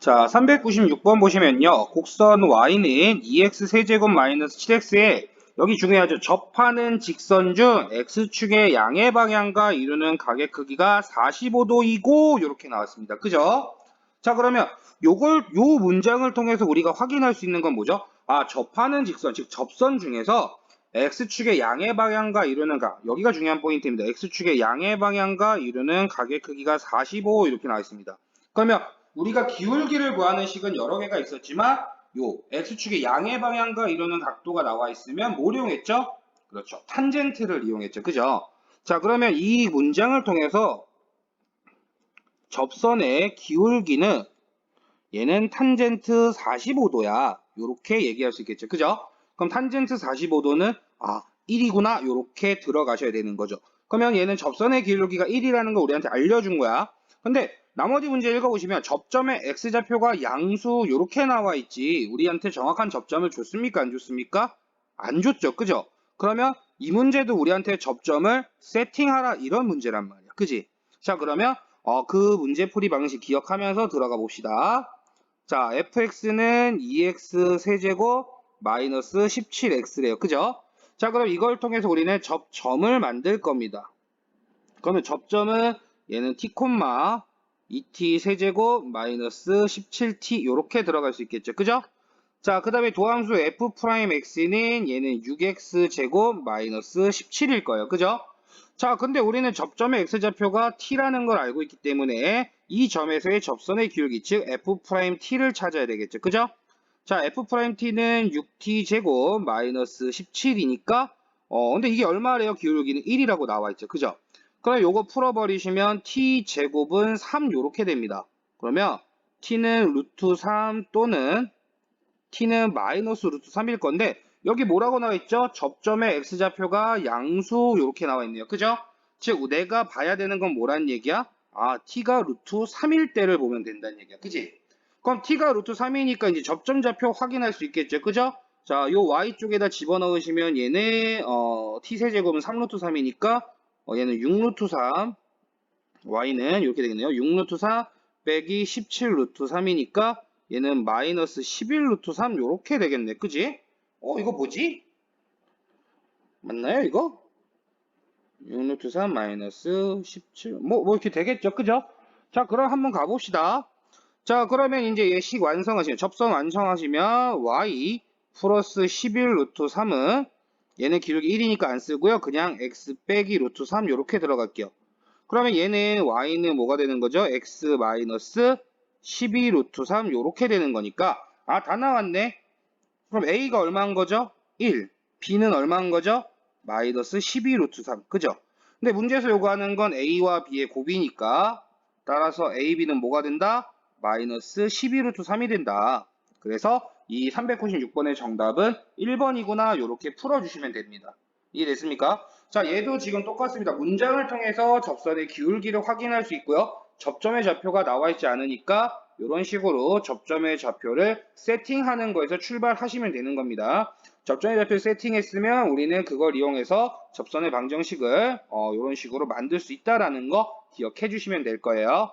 자, 396번 보시면요. 곡선 y는 2x 세제곱 마이너스 7x에 여기 중요하죠. 접하는 직선 중 x축의 양의 방향과 이루는 각의 크기가 45도이고 이렇게 나왔습니다. 그죠? 자, 그러면 요걸 요 문장을 통해서 우리가 확인할 수 있는 건 뭐죠? 아, 접하는 직선, 즉 접선 중에서 x축의 양의 방향과 이루는 각 여기가 중요한 포인트입니다. x축의 양의 방향과 이루는 각의 크기가 45 이렇게 나와 있습니다. 그러면 우리가 기울기를 구하는 식은 여러 개가 있었지만 요 x축의 양의 방향과 이루는 각도가 나와 있으면 뭘 이용했죠? 그렇죠. 탄젠트를 이용했죠. 그죠? 자, 그러면 이 문장을 통해서 접선의 기울기는 얘는 탄젠트 45도야. 요렇게 얘기할 수 있겠죠. 그죠? 그럼 탄젠트 45도는 아 1이구나 요렇게 들어가셔야 되는 거죠. 그러면 얘는 접선의 기울기가 1이라는 거 우리한테 알려준 거야. 근데 나머지 문제 읽어보시면 접점의 x좌표가 양수 요렇게 나와 있지 우리한테 정확한 접점을 줬습니까 안 줬습니까? 안 줬죠 그죠? 그러면 이 문제도 우리한테 접점을 세팅하라 이런 문제란 말이야 그지? 자 그러면 어, 그 문제 풀이 방식 기억하면서 들어가 봅시다 자 fx는 2x 세제곱 마이너스 17x래요 그죠? 자 그럼 이걸 통해서 우리는 접점을 만들 겁니다 그러면 접점은 얘는 t, 2t 세제곱 마이너스 17t 이렇게 들어갈 수 있겠죠. 그죠? 자, 그 다음에 도함수 f'x는 얘는 6x 제곱 마이너스 17일 거예요. 그죠? 자, 근데 우리는 접점의 x좌표가 t라는 걸 알고 있기 때문에 이 점에서의 접선의 기울기, 즉 f't를 찾아야 되겠죠. 그죠? 자, f't는 6t 제곱 마이너스 17이니까 어, 근데 이게 얼마래요? 기울기는 1이라고 나와 있죠. 그죠? 그럼 요거 풀어버리시면 t 제곱은 3 요렇게 됩니다. 그러면 t는 루트 3 또는 t는 마이너스 루트 3일 건데 여기 뭐라고 나와 있죠? 접점의 x좌표가 양수 요렇게 나와 있네요. 그죠? 즉 내가 봐야 되는 건 뭐란 얘기야? 아 t가 루트 3일 때를 보면 된다는 얘기야. 그지? 그럼 t가 루트 3이니까 이제 접점 좌표 확인할 수 있겠죠. 그죠? 자, 요 y쪽에다 집어넣으시면 얘네 어, t세제곱은 3루트 3이니까 어, 얘는 6루트 3 y는 이렇게 되겠네요. 6루트 4 빼기 17루트 3이니까 얘는 마이너스 11루트 3 이렇게 되겠네. 그지? 어 이거 뭐지? 맞나요 이거? 6루트 3 마이너스 17 뭐, 뭐 이렇게 되겠죠. 그죠? 자 그럼 한번 가봅시다. 자 그러면 이제 예식 완성하시면 접선 완성하시면 y 플러스 11 루트 3은 얘는 기록이 1이니까 안 쓰고요. 그냥 x 빼기 루트 3 이렇게 들어갈게요. 그러면 얘는 y는 뭐가 되는 거죠? x 마이너스 12 루트 3 이렇게 되는 거니까 아 다 나왔네. 그럼 a가 얼마인 거죠? 1. b는 얼마인 거죠? 마이너스 12 루트 3. 그죠? 근데 문제에서 요구하는 건 a와 b의 곱이니까 따라서 a, b는 뭐가 된다? 마이너스 12 루트 3이 된다. 그래서 이 396번의 정답은 1번이구나 이렇게 풀어주시면 됩니다. 이해됐습니까? 자 얘도 지금 똑같습니다. 문장을 통해서 접선의 기울기를 확인할 수 있고요. 접점의 좌표가 나와 있지 않으니까 이런 식으로 접점의 좌표를 세팅하는 거에서 출발하시면 되는 겁니다. 접점의 좌표 세팅했으면 우리는 그걸 이용해서 접선의 방정식을 어, 이런 식으로 만들 수 있다라는 거 기억해 주시면 될 거예요.